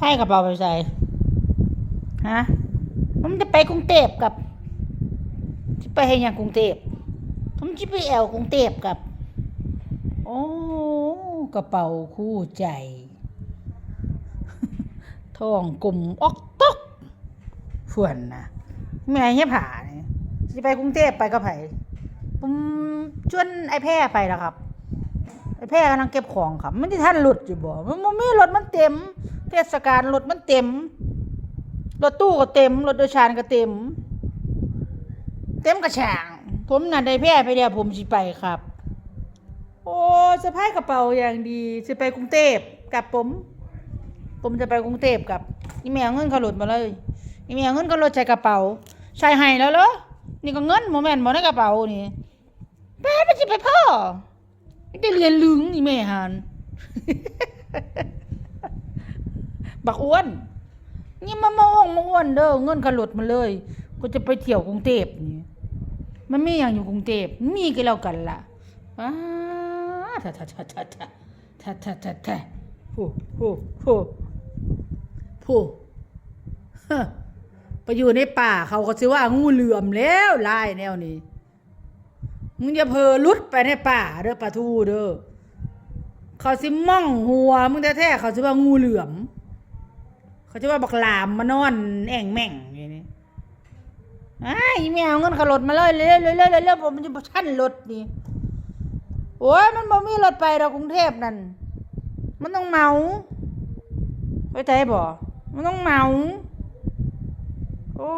พายกระเป๋าไปใส่ฮะผมจะไปกรุงเทพกับจะไปให้ยังกรุงเทพผมจะไปแอวกรุงเทพกับ โอ้กระเป๋าคู่ใจท้องกลมออกตอกฝวนนะแม่เหี้ยผ่าเนี่ยจะไปกรุงเทพไปกับไผผมชวนไอ้แพร่ไปแล้วครับไอ้แพร่กำลังเก็บของครับมันที่ท่านหลุดอยู่บ่มันบ่มีรถมันเต็ม เทศกาลรถมันเต็ม รถตู้ก็เต็ม รถโดยสารก็เต็ม เต็มกระช่าง ผมน่ะได้แพร่ไปเดียวผมสิไปครับ โอ้สะพายกระเป๋าอย่างดีสิไปกรุงเทพกับผม ผมจะไปกรุงเทพกับนี่แม่เงินเขาหลุดมาเลยนี่แม่เงินเขาหลุดใส่กระเป๋า ใส่ให้แล้วเหรอ นี่ก็เงินโมแมนต์บ่ในกระเป๋านี่แม่มันสิไปพ่อได้เรียนลึงนี่แม่หัน บักอ้วนนี่มามาองมาอ้วนเด้อเงินกระหลดมาเลย ก็จะไปเที่ยวกรุงเทพนี่มันมีอย่างอยู่กรุงเทพมีก็แล้วกันล่ะอ้าท่าท่าท่าท่าท่าท่าท่าท่าท่าผู้ผู้ผู้ผู้ไปอยู่ในป่าเขาก็สิว่างูเหลือมแล้วลายแนวนี้มึงอย่าเพอลุดไปในป่าเด้อปลาทูเด้อเขาสิม่องหัวมึงแท้ๆเขาสิว่างูเหลือม เขาสิว่าบักหลามมานอนแอ่งแม่งอย่างนี้ไอ้ายอีแมวเงินเขารถมาเลยเร็วๆเร็วๆเร็วๆผมมันจะชั้นรถนี่โอ้ยมันบ่มีรถไปดอกกรุงเทพนั่นมันต้องเมาไปใจบ่มันต้องเมาโอ้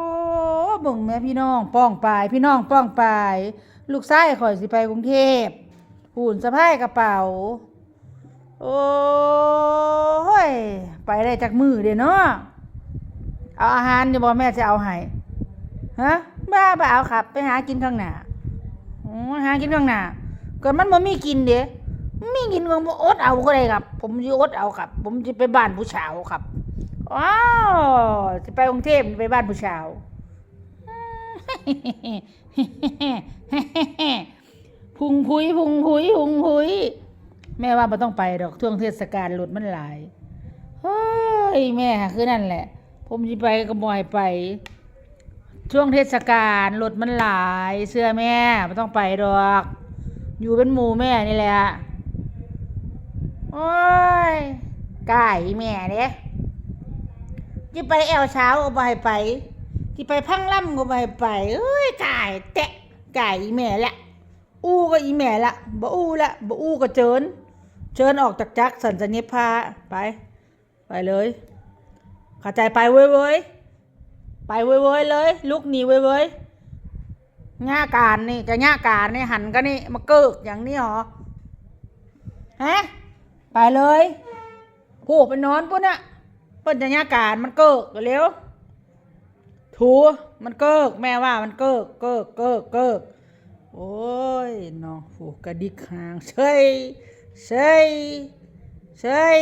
เบิ่งแม่พี่น้องป้องปาย พี่น้องป้องปลาย ลูกชายข่อยสิไปกรุงเทพหุ่นสะพายกระเป๋า โอ้ย ไปได้จากมือเด้เนาะเอาอาหารเดี๋ยวบอกแม่จะเอาให้ฮะบ้าบ่เอาครับ ไปหากินข้างหน้าโอ้หากินข้างหน้ากิดมันบ่มีกินเด้มีกินก็บ่อดเอาก็ได้ครับ ผมสิอดเอาครับ ผมจะไปบ้านผู้สาวครับว้าวจะไปกรุงเทพไปบ้านผู้สาวพุงพุยพุงพุยพุงพุย แม่ว่าไม่ต้องไปดอกช่วงเทศกาลรถมันหลายเฮ้ยแม่คือนั่นแหละ ผมจะไปก็บ่อยไป ช่วงเทศกาลรถมันหลาย เสื้อแม่ไม่ต้องไปดอก อยู่เป็นหมู่แม่นี่แหละโอ้ยไก่แม่เด้จะไปแอวเช้าก็บ่ให้ไปที่ไปพังล่ำก็บ่ให้ไปเอ้ยไก่แตะไก่แม่แหละ อู้ก็อีแม่ละบ่อู้ละบ่อู้ก็เจิญเชิญออกจากจักรสันจะเนบพาไป ไปเลยเข้าใจไปเว้ยเว้ยไปเว้ยเว้ยเลย ลุกหนีเว้ยเว้ยง่าการนี่จะง่าการนี่หันก็นี่มาเกิกอย่างนี้หรอฮะไปเลยผูกไปนอนปุ๊น่ะเปิ้นจะง่าการมันเกิกเร็วถูมันเกิกแม่ว่ามันเกิกเกิกเกิกเกิก โอ้ยเนาะผูกระดิกหางเฉยเฉยเฉย